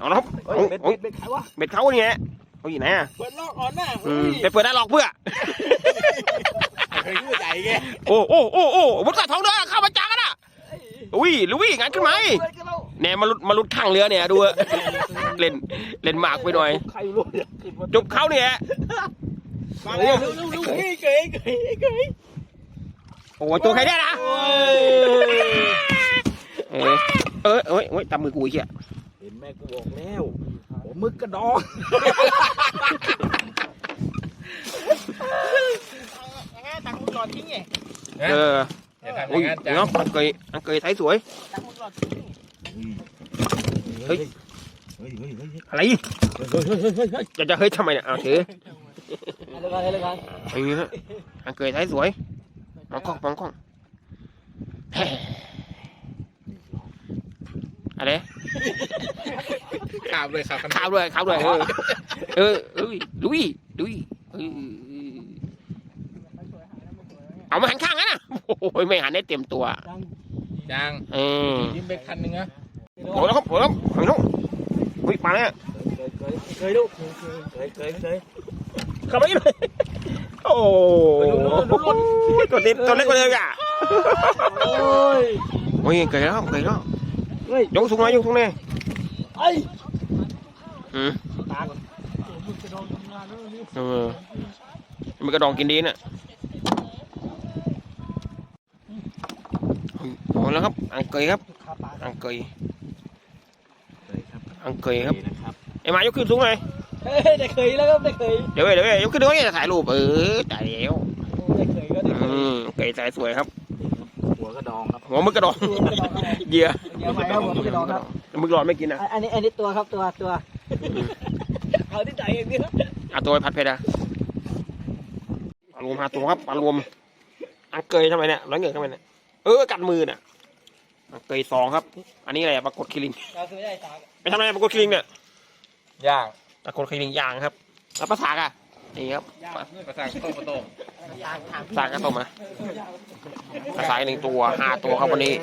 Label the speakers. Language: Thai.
Speaker 1: เอาละครับ
Speaker 2: เฮ้ย
Speaker 1: เอา
Speaker 2: เบ็ด
Speaker 1: เอา
Speaker 2: เบ็ดเบ็ดใครวะ
Speaker 1: เบ็ดเขาเนี่ยเอาอยู่ไหนอะ
Speaker 2: เปิดลอกอ่อนหน้า
Speaker 1: อืมไปเปิดได้หรอกเพื่อ
Speaker 2: เคยพูดใหญ่แก
Speaker 1: โอ้โอ้โอ้โอ้มุดกระท้องเรือเข้ามาจังกันอะอุ้ยลุยงานขึ้นไหมแหน่มาลุดมาลุดข้างเรือเนี่ยดูอะเล่นเล่นหมากไปหน่อย
Speaker 2: ใครรู้เนี่ยขึ้นมา
Speaker 1: จบเขาเนี่ย
Speaker 2: มาแล้วเร็วเร็วเร็วเฮ้ยเกยเกยเกย
Speaker 1: โอ้ตัวใครเนี่ยนะ
Speaker 2: โอ้ย
Speaker 1: เออเออเอ้ยเอ้ยตามมือกูอีกอะ
Speaker 2: เห็นแม่กูบอกแล้วผมมึกกระดอง
Speaker 3: ยังไงตักมุดหลอดทิ้งไง
Speaker 1: เออ
Speaker 4: อย่าทำอ
Speaker 1: อุ้ย
Speaker 4: ย่างนั้นจ้ะ
Speaker 1: เนาะอังเกยอังเกยไทยสวย
Speaker 3: ตักมุดหลอดทิ้ง
Speaker 1: เฮ้ย
Speaker 2: เฮ้ยเฮ้ยเฮ้ยเฮ้ย
Speaker 1: อะไร
Speaker 2: เฮ้ยเฮ้ยเฮ้ยเฮ้ยเฮ้ย
Speaker 1: จะจะเฮ้ยทำไมเนี่ยเอาถือ
Speaker 3: อะไรกันอะไรกัน
Speaker 1: ไอ้นี่ฮะอังเกยไทยสวยมองกล้องมองกล้องแฮ่ อะไร
Speaker 4: ข่าวเลยครับ
Speaker 1: ข้าวด้วยข้าวด้วยเออเออเอ้ยลุยลุยเออเอามาหันข้างนะโอ้ยไม่หันได้เต็มตัว
Speaker 4: ยัง
Speaker 1: เออ
Speaker 4: ยิ้มไปคันหนึงนะ
Speaker 1: โอ้แล้วครับโอ้แล้วเฮ้ยน้องอุ้ยมาแล้ว
Speaker 2: เกยเกยลูกเกยเกยเกย
Speaker 1: เข้ามาอีกเลยโอ้ตัวเล็กตัวเล็กกว่าเดิมอะ
Speaker 2: โอ้ย
Speaker 1: โอ้ยเกยแล้วเกยแล้ว
Speaker 2: เฮ้ ย
Speaker 1: ยกสูงหน่อยยกสูงหน่อย
Speaker 2: ไอ้
Speaker 1: อืม
Speaker 2: ตา
Speaker 1: เออมันกระดองกินดีน่ะโอ้แล้วครับ อังเกยครับ อังเกยอังเกยครับ
Speaker 2: นะครับ
Speaker 1: ไอ้มายกขึ้นสูงหน่อย
Speaker 3: เฮ้ยได้เคยแล้วครับได้เคย
Speaker 1: เดี๋ยวเว้ยเดี๋ยวเว้ยยกขึ้นด้วยจะถ่ายรูปเออตายแล้ว
Speaker 3: ได้เคยก็ได้เค
Speaker 1: อื
Speaker 3: ย
Speaker 1: มเกยสายสวยครับ
Speaker 2: หัว กระดองครับ
Speaker 1: หัวมึกกระดองเหยื่อ
Speaker 3: เดี๋ยวไปครับผมพี่น้องครับ
Speaker 1: มึกหลอดไม่กินนะ
Speaker 3: อันนี้อันนี้ตัวครับตัวตัวเอาที่ใจอย่างนี้
Speaker 1: เอาตัวไปผัดเผ็ดอะปลารวมหาตัวครับปลารวมอังเกยทำไมเนี่ยร้อยเงินทำไมเนี่ยเออกัดมือน่ะอังเกยสองครับ อันนี้อะไรอะปรากฏคิริง
Speaker 3: เราคือไม่ได้ตา
Speaker 1: ไปทำอะไรปรากฏคิริงเนี่ย
Speaker 4: ย่าง
Speaker 1: ปรากฏคิริงย่างครับแล้วภาษากอะนี่ครับ
Speaker 4: ภาษาโต้โต้
Speaker 1: สาษากระต้มนะภาสายหนึ่งตัวห้าตัวครับวันนี้